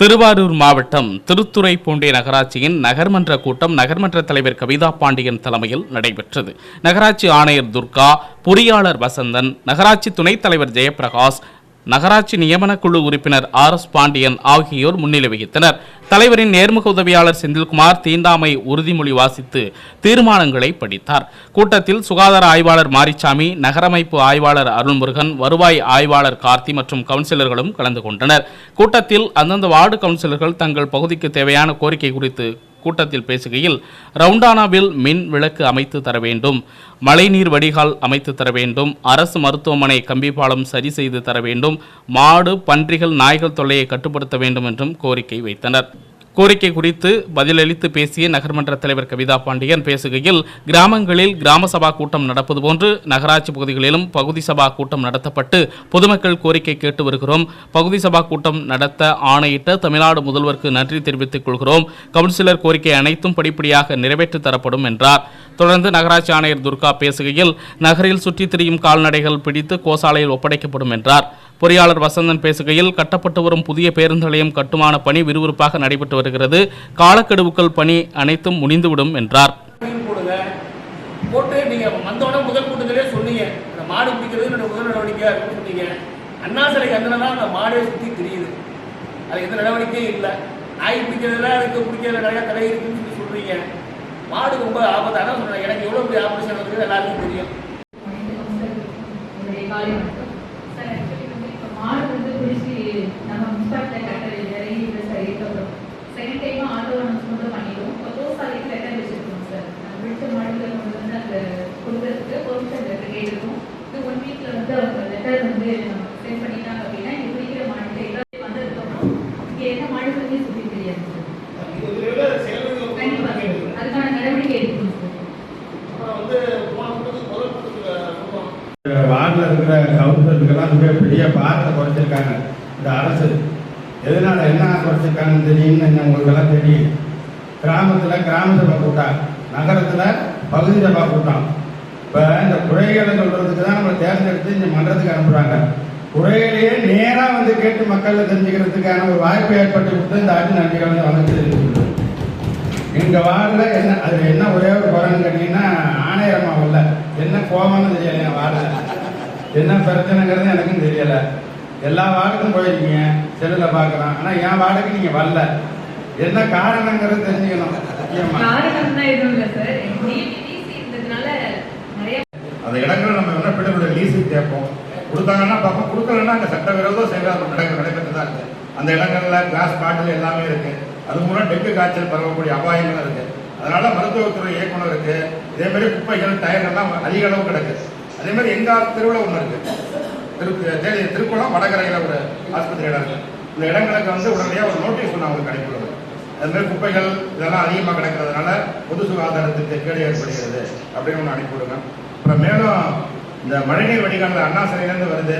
திருவாரூர் மாவட்டம் திருத்துறைப்பூண்டி நகராட்சியின் நகர்மன்ற கூட்டம் நகர்மன்ற தலைவர் கவிதா பாண்டியன் தலைமையில் நடைபெற்றது. நகராட்சி ஆணையர் துர்கா பொறியாளர் வசந்தன் நகராட்சி துணைத் தலைவர் ஜெயபிரகாஷ் நகராட்சி நியமனக்குழு உறுப்பினர் ஆர் எஸ் பாண்டியன் ஆகியோர் முன்னிலை வகித்தனர். தலைவரின் நேர்முக உதவியாளர் செந்தில்குமார் தீண்டாமை உறுதிமொழி வாசித்து தீர்மானங்களை படித்தார். கூட்டத்தில் சுகாதார ஆய்வாளர் மாரிச்சாமி நகரமைப்பு ஆய்வாளர் அருள்முருகன் வருவாய் ஆய்வாளர் கார்த்தி மற்றும் கவுன்சிலர்களும் கலந்து கொண்டனர். கூட்டத்தில் அந்தந்த வார்டு கவுன்சிலர்கள் தங்கள் பகுதிக்கு தேவையான கோரிக்கை குறித்து கூட்டத்தில் பேசுகையில் ரவுண்டானாவில் மின் விளக்கு அமைத்து தர வேண்டும் மழைநீர் வடிகால் அமைத்து தர வேண்டும் அரசு மருத்துவமனை கம்பிப்பாலம் சரி செய்து தர வேண்டும் மாடு பன்றிகள் நாய்கள் தொல்லையை கட்டுப்படுத்த வேண்டும் என்றும் கோரிக்கை வைத்தனர். கோரிக்கை குறித்து பதிலளித்து பேசிய நகர்மன்ற தலைவர் கவிதா பாண்டியன் பேசுகையில் கிராமங்களில் கிராம சபா கூட்டம் நடப்பது போன்று நகராட்சி பகுதிகளிலும் பகுதி சபா கூட்டம் நடத்தப்பட்டு பொதுமக்கள் கோரிக்கை கேட்டு வருகிறோம். பகுதி சபா கூட்டம் நடத்த ஆணையிட்ட தமிழ்நாடு முதல்வருக்கு நன்றி தெரிவித்துக் கொள்கிறோம். கவுன்சிலர் கோரிக்கை அனைத்தும் படிப்படியாக நிறைவேற்றி தரப்படும் என்றார். தொடர்ந்து நகராட்சி ஆணையர் துர்கா பேசுகையில் நகரில் சுற்றித் திரியும் கால்நடைகள் பிடித்து கோசாலையில் ஒப்படைக்கப்படும் என்றார். பொறியாளர் வசந்தன் பேசுகையில் கட்டப்பட்டு வரும் புதிய பேருந்து நிலையம் கட்டுமான பணி விறுவிறுப்பாக நடைபெற்று வருகிறது. காலக்கெடுவுக்கள் பணி அனைத்தும் முடிந்துவிடும் என்றார். போட்டு நீங்க வந்தோடனே முதல் கூட்டத்திலே சொன்னீங்க. மாடு பிடிக்கிறது என்னோட முதல் நடவடிக்கையா இருக்குன்னு சொன்னீங்க. அண்ணா சிலைக்கு அந்த அந்த மாடே சுத்தி தெரியுது. அது எந்த நடவடிக்கையும் இல்லை. நாய் பிடிக்கிறதுல அதுக்கு பிடிக்கிறதுல நிறைய தடை இருக்குன்னு சொல்லி சொல்றீங்க. மாடு ரொம்ப ஆபத்து அதான் சொன்னேன் எனக்கு எவ்வளவு பெரிய ஆபரேஷன் இருக்குது எல்லாருக்கும் தெரியும் என்னுடைய காலை வணக்கம் சார் ஆக்சுவலி வந்து இப்போ மாடு வந்து பிடிச்சி நம்ம முஸ்டாக்ல கட்ட இறங்கி சார் இருக்கப்புறம் செகண்ட் டைம் ஆட்டோ அனௌன்ஸ்மெண்ட் பண்ணிடுவோம் இப்போ கோசாலைக்கு லெட்டர் வச்சிருக்கோம் சார் நம்ம பிடிச்ச மாடுகளை கொண்டு வந்து அந்த கொடுக்கறதுக்கு பெர்மிஷன் லெட்டர் கேட்டிருக்கோம் இது ஒன் வீக்ல வந்து அவங்க லெட்டர் வந்து சென்ட் பண்ணிட்டாங்க அப்படின்னா இங்கே பிடிக்கிற மாடு எல்லாம் வந்ததுக்கப்புறம் இங்கே என்ன மாடு பற்றி தெரியாது கண்டிப்பாக அதுக்கான நடவடிக்கை எடுக்கணும் வார்டில் இருக்கிற கவுன்சிலருக்கெல்லாம் மிக பெரிய பாரத்தை குறைச்சிருக்காங்க. இந்த அரசு. எதனால் என்ன குறைச்சிருக்காங்கன்னு தெரியும்னு என்ன உங்களுக்கெல்லாம் தெரியும். கிராமத்தில் கிராம சபை கூட்டம் நகரத்தில் பகுதி சபா கூட்டம். இப்போ இந்த குறைகளை சொல்கிறதுக்கு தான் நம்ம தேர்ந்தெடுத்து இந்த மன்றத்துக்கு அனுப்புகிறாங்க குறைகளையே நேராக வந்து கேட்டு மக்களில் தெரிஞ்சுக்கிறதுக்கான ஒரு வாய்ப்பு ஏற்பட்டு கொடுத்து இந்த ஆட்சி நன்றி வந்து வளர்ச்சி எங்கள் எங்க வார்டில் என்ன அது என்ன ஒரே ஒரு குறைன்னு கேட்டிங்கன்னா ஆணையரமா வரல என்ன கோபம்னு தெரியல என் வார்டில் என்ன பிரச்சனைங்கிறது எனக்கும் தெரியலை. எல்லா வார்டுக்கும் போயிருக்கீங்க செல்லில் பார்க்குறோம் ஆனால் என் வார்டுக்கு நீங்கள் வரல. என்ன காரணங்கிறது தெரிஞ்சுக்கணும். முக்கியமா காரணம் தான் எதுவும் இல்லை சார். அந்த இடங்களை நம்ம என்ன பிள்ளைகளோட லீஸுக்கு கேட்போம். கொடுத்தாங்கன்னா பார்ப்போம். கொடுக்கலன்னா அங்கே சட்டவிரோத செயலாளர் நடக்க நடைபெற்று தான் இருக்கு. அந்த இடங்கள்ல கிளாஸ் பாட்டில் எல்லாமே இருக்கு. அது மூலம் டெங்கு காய்ச்சல் பரவக்கூடிய அபாயங்களும் இருக்கு. அதனால மருத்துவத்துறை இயக்குனர் இருக்கு. இதே மாதிரி குப்பைகள் டயர்கள்லாம் அதிக அளவு கிடக்கு. அதே மாதிரி திருவிழா ஒன்று இருக்கு. திரு தேனி திருக்குளம் வடகரையில் ஒரு ஆஸ்பத்திரி இடம் இருக்கு. இந்த இடங்களுக்கு வந்து உடனடியாக ஒரு நோட்டீஸ் ஒன்று அவங்களுக்கு கிடைக்கிறது அதுமாதிரி குப்பைகள் இதெல்லாம் அதிகமாக கிடக்கிறதுனால பொது சுகாதாரத்துக்கு கேடு ஏற்படுகிறது அப்படின்னு ஒன்று அனுப்பி விடுங்க அப்புறம் மேலும் இந்த மழைநீர் வடிகால் அண்ணா சிலையிலேருந்து வருது.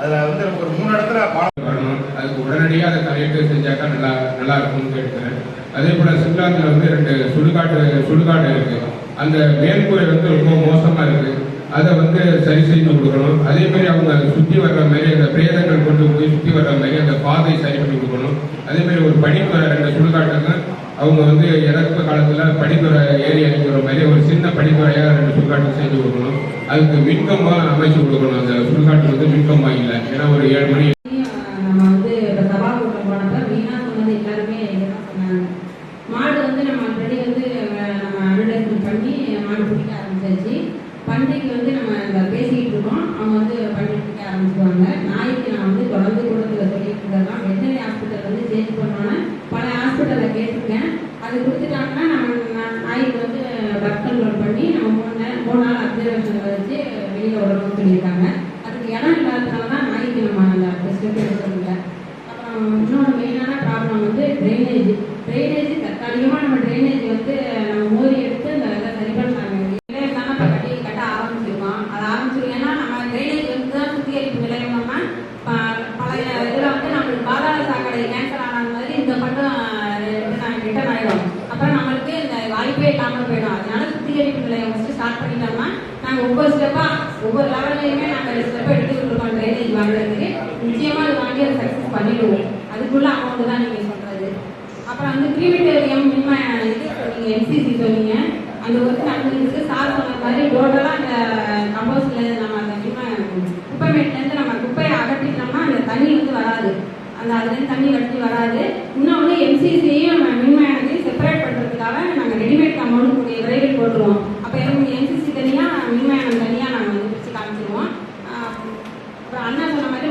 அதில் வந்து நமக்கு ஒரு மூணு இடத்துல பாலம் வரணும். அதுக்கு உடனடியாக அதை தலையிட்டு செஞ்சாக்கா நல்லா நல்லா இருக்கும்னு கேட்டுக்கிறேன். அதே போல் சிம்லாந்தில் வந்து ரெண்டு சுடுகாட்டு சுடுகாடு இருக்குது அந்த மேற்கூரை வந்து ரொம்ப மோசமாக இருக்குது அதை வந்து சரி செய்து கொடுக்கணும். அதே மாதிரி அவங்க அதை சுற்றி வர்ற மாதிரி அந்த பிரேதங்கள் கொண்டு போய் சுற்றி வர்ற மாதிரி அந்த பாதை சரி பண்ணி கொடுக்கணும். அதே மாதிரி ஒரு படித்துறை ரெண்டு சுடுகாட்டுக்கு அவங்க வந்து இறப்பு காலத்தில் படித்துறை ஏறி இறங்குற மாதிரி ஒரு சின்ன படித்துறையாக ரெண்டு சுடுகாட்டுக்கு செஞ்சு கொடுக்கணும். அதுக்கு மின்கம்பா அமைச்சு கொடுக்கணும். அந்த சுடுகாட்டு வந்து மின்கம்பா இல்லை. ஏன்னா ஒரு ஏழு மணி நம்ம வந்து இப்போ சபா கூட்டம் போனப்ப வீணா சொன்னது எல்லாருமே மாடு வந்து நம்ம ஆல்ரெடி வந்து நம்ம அட்வர்டைஸ்மெண்ட் பண்ணி மாடு பிடிக்க ஆரம்பிச்சாச்சு. பன்றிக்கு வந்து நம்ம பேசிக்கிட்டு இருக்கோம். அவங்க வந்து பன்றி பிடிக்க ஆரம்பிச்சுவாங்க நாய்க்கு நான் வந்து தொடர்ந்து கூட்டத்தில் சொல்லிட்டு இருக்கிறதான் வெட்டரி ஹாஸ்பிட்டல் வந்து சேஞ்ச் பண்ணோன்னே பல ஹாஸ்பிட்டலில் கேட்டிருக்கேன் அது கொடுத்துட்டாங்கன்னா நம்ம நான் நாய்க்கு வந்து பர்த் கண்ட்ரோல் பண்ணி நம்ம மூணு நேரம் மூணு நாள் அப்சர்வேஷனில் வச்சு வெளியில் விடணும்னு சொல்லியிருக்காங்க. அதுக்கு இடம் இல்லாததுனால தான் நாய்க்கு நம்ம அந்த ஸ்டெப் எடுக்க முடியல அப்புறம் இன்னொரு மெயினான ப்ராப்ளம் வந்து ட்ரைனேஜ் ட்ரைனேஜ் தற்காலிகமாக நம்ம ட்ரைனேஜ் வந்து நம்ம மோரி எடுத்து அந்த இதை சரி பண்ணுறாங்க இல்லை இல்லாமல் இப்போ கட்டி கட்ட ஆரம்பிச்சிருக்கோம். அது ஆரம்பிச்சிருக்கோம் ஏன்னா நம்ம ட்ரைனேஜ் வந்து தான் சுத்திகரிப்பு நிலையம் நம்ம ப- பழைய இதில் வந்து நம்மளுக்கு பாதாள சாக்கடை கேன்சர் ஆன மாதிரி இந்த பட்டம் ரிட்டர்ன் ஆகிடும் அப்புறம் நம்மளுக்கு இந்த வாய்ப்பே இல்லாமல் போயிடும். அதனால சுத்திகரிப்பு நிலையம் ஃபஸ்ட்டு ஸ்டார்ட் பண்ணிட்டோம்னா நாங்கள் ஒவ்வொரு ஸ்டெப்பாக ஒவ்வொரு லெவல்லையுமே நாங்கள் ஸ்டெப் எடுத்துக்கிட்டு இருக்கோம் ட்ரைனேஜ் வாங்குறதுக்கு. நிச்சயமாக அது வாங்கி அதை சக்ஸஸ் பண்ணிடுவோம். அதுக்குள்ள அமௌண்ட் தான் நீங்கள் சொல்கிறது அப்புறம் வந்து கிரீமிட்டோரியம் மின்ம இது சொன்னீங்க எம்சிசி சொன்னீங்க. அந்த ஒர்க் நடந்துருக்கு சார் சொன்ன மாதிரி டோட்டலாக அந்த கம்போஸ்ட்ல நம்ம அந்த மின்ம குப்பைமேட்லேருந்து நம்ம குப்பையை அகற்றிட்டோம்னா அந்த தண்ணி வந்து வராது. அந்த அதுலேருந்து தண்ணி வட்டி வராது. இன்னும் எம்சிசியையும் நம்ம மின்மயானத்தையும் செப்பரேட் பண்ணுறதுக்காக நாங்கள் ரெடிமேட் அமௌண்ட் கூடிய விரைவில் போட்டுருவோம். அப்போ எம்சிசி தனியாக மின்மயானம் தனியாக நாங்கள் வந்து பிரித்து காமிச்சிருவோம் ஆஹ் அப்புறம் அண்ணா சொன்ன மாதிரி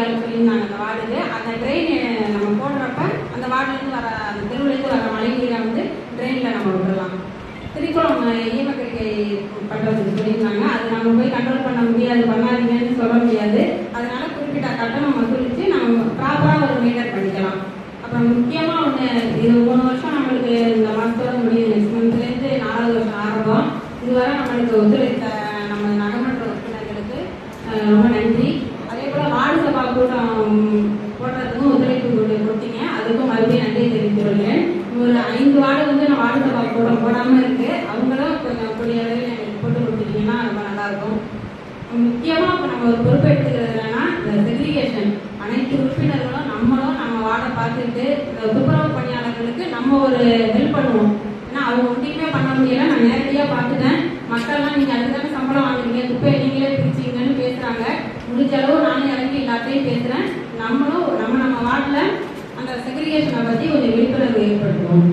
மழைநீர் வடிகால் சொல்லியிருந்தாங்க அந்த வார்டுக்கு அந்த ட்ரெயின் நம்ம போடுறப்ப அந்த வார்டுலேருந்து வர அந்த தெருவுலேருந்து வர மழை நீரை வந்து ட்ரெயினில் நம்ம விட்டுறலாம். திருக்குளம் ஈமக்கரிக்கை பண்ணுறதுக்கு சொல்லியிருந்தாங்க. அது நம்ம போய் கண்ட்ரோல் பண்ண முடியாது பண்ணாதீங்கன்னு சொல்ல முடியாது. அதனால குறிப்பிட்ட கட்டணம் வசூலித்து நம்ம ப்ராப்பராக ஒரு மீட்டர் பண்ணிக்கலாம். அப்புறம் முக்கியமாக ஒன்று இது மூணு வருஷம் நம்மளுக்கு இந்த மாதத்தோட முடியுது நெக்ஸ்ட் மந்த்லேருந்து நாலாவது வருஷம் ஆரம்பம். இதுவரை நம்மளுக்கு ஒத்துழைத்த நம்ம நகமன்ற உறுப்பினர்களுக்கு அஹ், ரொம்ப நன்றி அதே போல் வார்டு சபா கூட்டம் போடுறதுக்கும் ஒத்துழைப்பு கொடு- கொடுத்தீங்க அதுக்கும் மறுபடியும் நன்றி தெரிவித்துக் கொள்கிறேன் ஒரு ஐந்து வார்டு வந்து நான் வார்டு சபா கூட்டம் போடாமல் இருக்கு அவங்களும் கொஞ்சம் கூடிய அளவில் எங்களுக்கு போட்டு கொடுத்துட்டீங்கன்னா ரொம்ப நல்லா இருக்கும் முக்கியமாக இப்போ நம்ம ஒரு பொறுப்பெடுத்துக்கிறது என்னன்னா இந்த செக்ரிகேஷன் அனைத்து உறுப்பினர்களும் நம்மளும் நம்ம வார்டை பார்த்துட்டு இந்த துப்புரவு பணியாளர்களுக்கு நம்ம ஒரு ஹெல்ப் பண்ணுவோம். ஏன்னா அவங்க ஒன்றையுமே பண்ண முடியல. நான் நேரடியாக பார்த்துட்டேன். மக்கள்லாம் நீங்கள் அதுதானே சம்பளம் வாங்குறீங்க? குப்பையை நீங்களே பிரிச்சிங்கன்னு பேசுகிறாங்க முடிஞ்ச அளவு நானும் இறங்கி எல்லாத்தையும் பேசுகிறேன் நம்மளும் நம்ம நம்ம வார்டில் அந்த செக்ரிகேஷனை பற்றி கொஞ்சம் விழிப்புணர்வு ஏற்படுத்துவோம்.